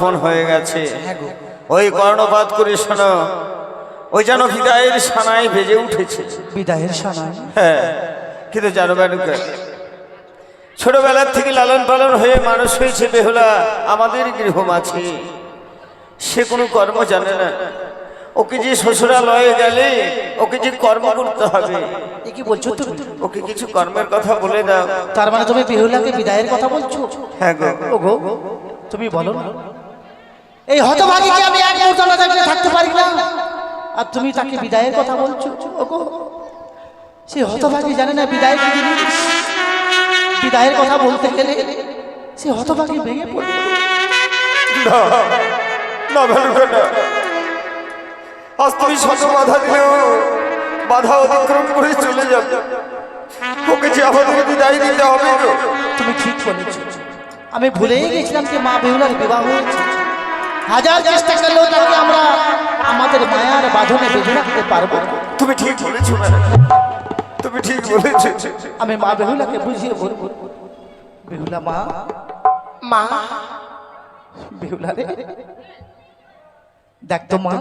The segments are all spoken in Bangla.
সমর্পণ হয়ে গেছে। ওই কর্ণপাত করে শোনো ওই যেন বিদায়ের সানায় ভেজে উঠেছে। বিদায়ের সানায় হ্যাঁ কিন্তু জানো বানুকা ছোটবেলার থেকে লালন পালন হয়ে মানুষ হয়েছে বেহুলা আমাদের গৃহমাছি সে কোনো কর্ম জানে না। ওকে যে শ্বশুরালয়ে গেলে ওকে যে কর্ম করতে হবে। কি বলছো তুমি? ওকে কিছু কর্মের কথা বলে দাও। তার মানে তুমি বেহুলাকে বিদায়ের কথা বলছো? হ্যাঁ গো। গো তুমি বলো না। এই হতভাগীকে আমি এক মুহূর্ত না দেখলে থাকতে পারি না। আর তুমি তাকে বিদায়ের কথা বলছো? ও গো সে হতভাগী জানে না বিদায় কি জিনিস। বিদায়ের কথা বলতে গেলে সে হতভাগী ভেঙে পড়বে না না বালুকা না। আজ তুমি শত বাধা দিলেও বাধা অতিক্রম করে চলে যাবে। ওকে যে আমাদের বিদায় দিতে হবে তুমি ঠিক বলেছ। আমি ভুলেই গেছিলাম যে মা বেহুলার বিবাহ হয়েছে। হাজার চেষ্টা করলেও তাকে আমরা আমাদের মায়ার বাঁধনে বেঁধে রাখতে পারব তুমি ঠিক বলেছ তুমি ঠিক বলেছ। আমি মা বেহুলাকে বুঝিয়ে বলব বেহুলা মা মা বেহুলা রে দেখ তো মা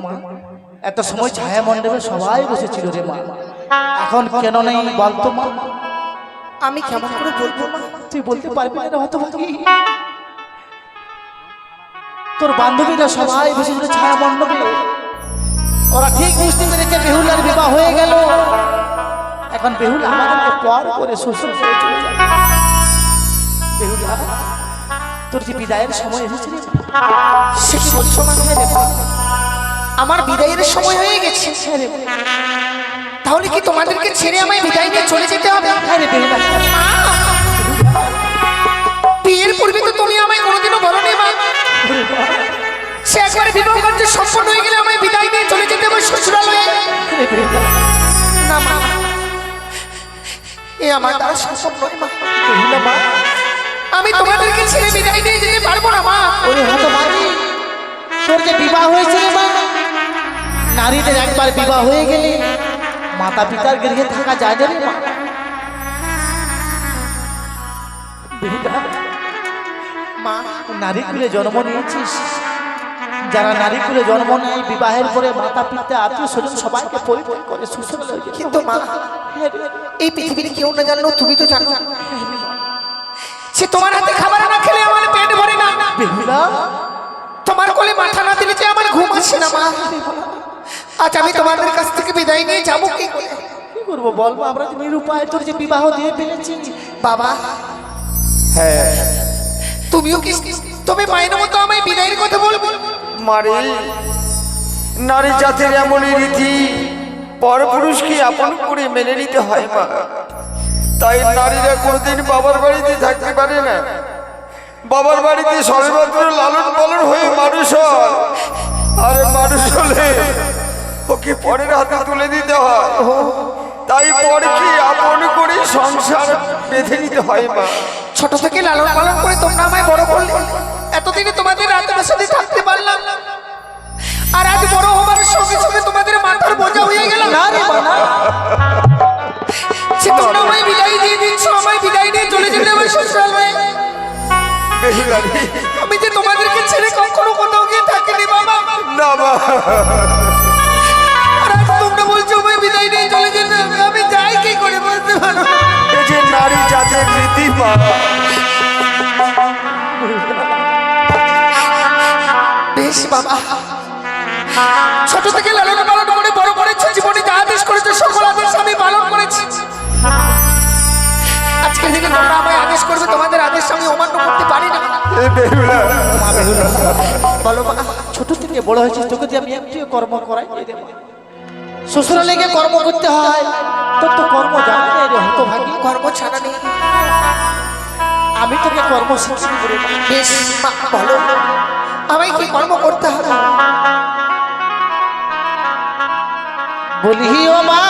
এত সময় ছায়া মণ্ডপে সবাই বসেছিল রে মা। এখন কেন নেই বলতো মা। আমি কেমন করে বলব মা? তুই বলতে পারবি না হয়তো তোর বান্ধবীরা সবাই বসেছিল ছায়া মণ্ডপে ওরা ঠিক বুঝতে পেরেছে বেহুলার বিবাহ হয়ে গেল। এখন বেহুলা আমাদেরকে পর করে শ্বশুর করে চলে যাবে বেহুলা তোর যে বিদায়ের সময় এসেছে রে, সে কি বলছো আমার বিদায়ের সময় হয়ে গেছে। হ্যাঁ তাহলে কি তোমাদেরকে ছেড়ে আমায় বিদায় নিয়ে চলে যেতে হবে? হ্যাঁ রে বেহুলা! বিয়ের পূর্বে তো তুমি আমায় কোনোদিনও বলনি মা। সে একবারে বিবাহ কার্য সম্পন্ন হয়ে গেলে আমায় বিদায় নিয়ে চলে যেতে হবে শ্বশুরালয়ে। না মা। এ আমার দ্বারা সম্ভব নয় মা। আমি তোমাদেরকে ছেড়ে বিদায় নিয়ে যেতে পারব না মা। ওরে হতো তোর যে বিবাহ হয়েছে রে মা। নারীদের একবার বিবাহ হয়ে গেলে মাতা পিতার গৃহে থাকা যায় না রে মা। মা নারী কুলে জন্ম নিয়েছিস। যারা নারী কুলে জন্ম নেয় বিবাহের পরে মাতা পিতা আত্মীয় স্বজন সবাইকে পরিচয় করে শ্বশুর কিন্তু মা এই পৃথিবীর কেউ না জানলেও তুমি তো জানো। সে তোমার হাতে খাবার না খেলে আমার পেট ভরে না। তোমার কোলে মাথা না দিলে যে আমার ঘুম আসে না মা। আজ আমি তোমাদের কাছ থেকে বিদায় নিয়ে যাব কি করে? কি করব বল আমরা নিরুপায় তোর যে বিবাহ দিয়ে ফেলেছি বাবা। হ্যাঁ। তুমিও কি তুমি মায়ের মতো আমায় বিদায়ের কথা বলব? মারে নারী জাতির এমনই রীতি। পরপুরুষকে আপন করে মেনে নিতে হয় মা। তাই নারীরা কোনোদিন বাবার বাড়িতে থাকতে পারে না। বাবার বাড়িতে সবেমাত্র লালন পালন হয়ে মানুষ আর মানুষ হলে ওকে পরের হাতে তুলে দিতে হয়। তাই পরকে আপন করে সংসার বেঁধে নিতে হয় মা। ছোট থেকে লালন পালন করে তোমরা আমায় বড় করলে। এতদিনে তোমাদের রাতের সাথে থাকতে পারলাম। না। আর আজ বড় হবার সঙ্গে সঙ্গে তোমাদের মাথার বোঝা হয়ে গেল। না রে মা, না। সে তোমরা আমায় বিদায় দিয়ে দিচ্ছ আমায় বিদায় দিয়ে চলে যেতে হবে শ্বশুরালয়ে আমি যে তোমাদেরকে ছেড়ে কখনো কোথাও গিয়ে থাকিনি বাবা। না মা। এ যে নারী জাতের রীতি বেশ বাবা। ছোট থেকে লালন পালন করে বড় করেছে জীবনে যা আদেশ করেছে সকল আদেশ আমি পালন করেছি। তোমরা আমায় আদেশ করবে তোমাদের আদেশ আমি অমান্য করতে পারি না। বলো ছোট থেকে বড় হয়েছিস তোকে দিয়ে আমি একটিও কর্ম করাই। শ্বশুরালে গিয়ে কর্ম করতে হয়। তোর তো কর্ম জানি রে হতো ভাগি কর্ম ছাড়া নেই। আমি তোকে কর্ম শিক্ষা করে বেশ বলো। আমায় কি কর্ম করতে হবে। বলি ও মা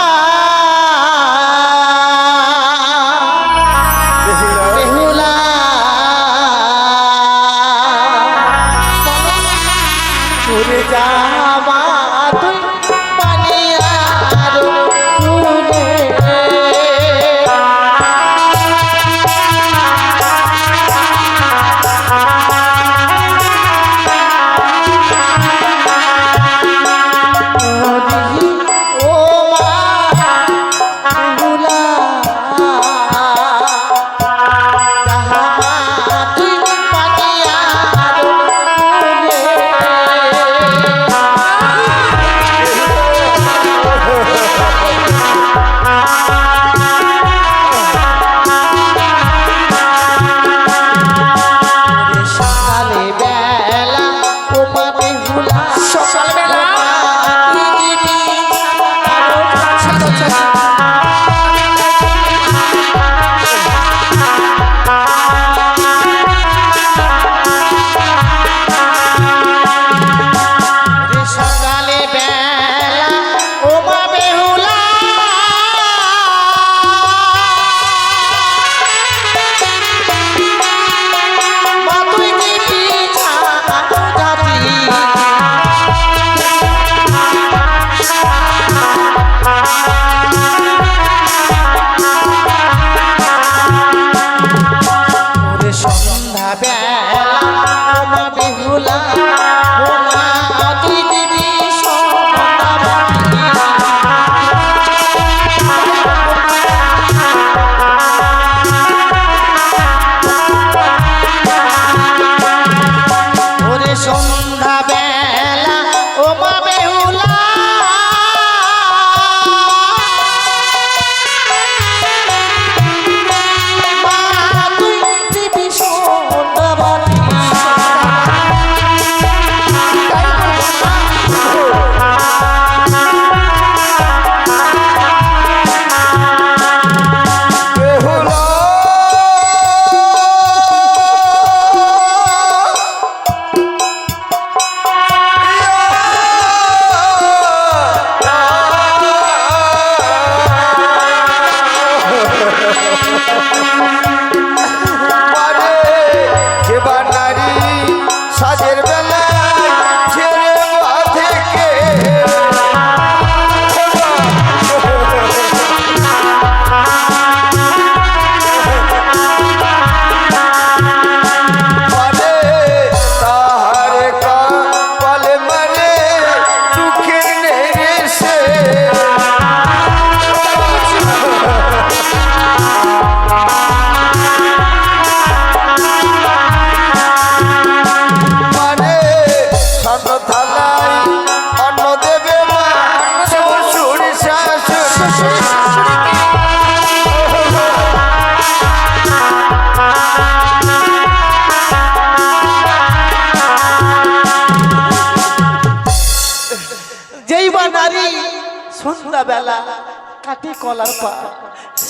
কলার পা।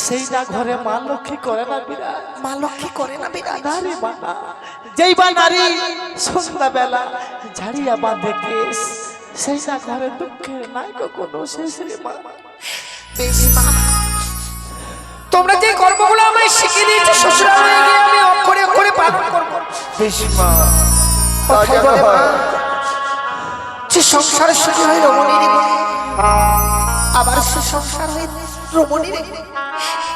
সেই না ঘরে মা লক্ষ্মী করে না বিরাট মা লক্ষ্মী করে না বিরাজ নারী বানা যেই বা নারী সন্ধ্যাবেলা ঝাড়িয়া বাঁধে কেস সেই না ঘরে দুঃখের নাই কোনো শেষ রে মা। বেশ মা। তোমরা যে কর্মগুলো আমায় শিখিয়ে দিয়েছ শ্বশুরালয়ে গিয়ে আমি অক্ষরে অক্ষরে পালন করব। বেশ মা। মা। যে সংসার সুখী হয় রমণীর আবার সে সংসার হয়ে রমণীর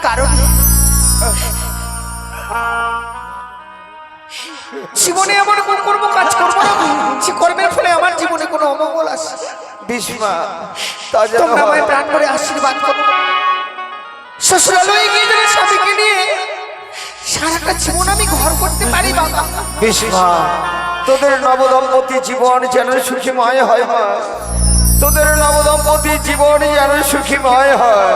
কারণ। জীবনে এমন কোন কর্ম কাজ করব না। সে কর্মের ফলে আমার জীবনে কোনো অমঙ্গল আসে। বেশ মা তা যেন তোমরা আমায় প্রাণ করে আশীর্বাদ করো। শ্বশুরালয়ে গিয়ে যেন স্বামীকে নিয়ে সারাটা জীবন আমি ঘর করতে পারি বাবা। বেশ মা তোদের নবদম্পতি জীবন যেন সুখীময় হয় মা। তোদের নবদম্পতি জীবন যেন সুখীময় হয়।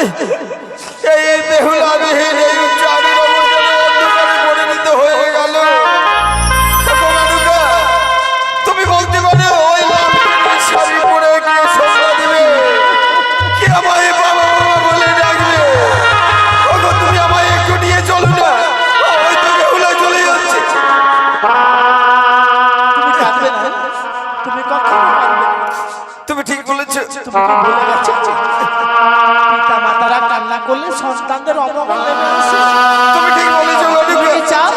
এই হয়ে গেল। তুমি বলতে পারো, ওই শাড়ি পরে গিয়ে সন্ধ্যা দিবে। কি আমায় বাবা বলে ডাকবে? তুমি আমায় একটু নিয়ে চলো না। ওই তুমি কাঁদবে না? তুমি তুমি ঠিক বলেছ। বলে গেছো করলে সন্তানদের অমঙ্গল তুমি ঠিক বলেছ চাও?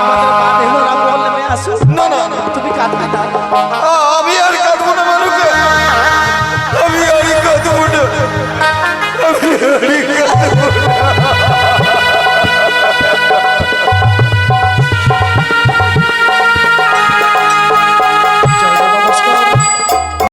আমাদের মা বেহুরা বললে আসুন।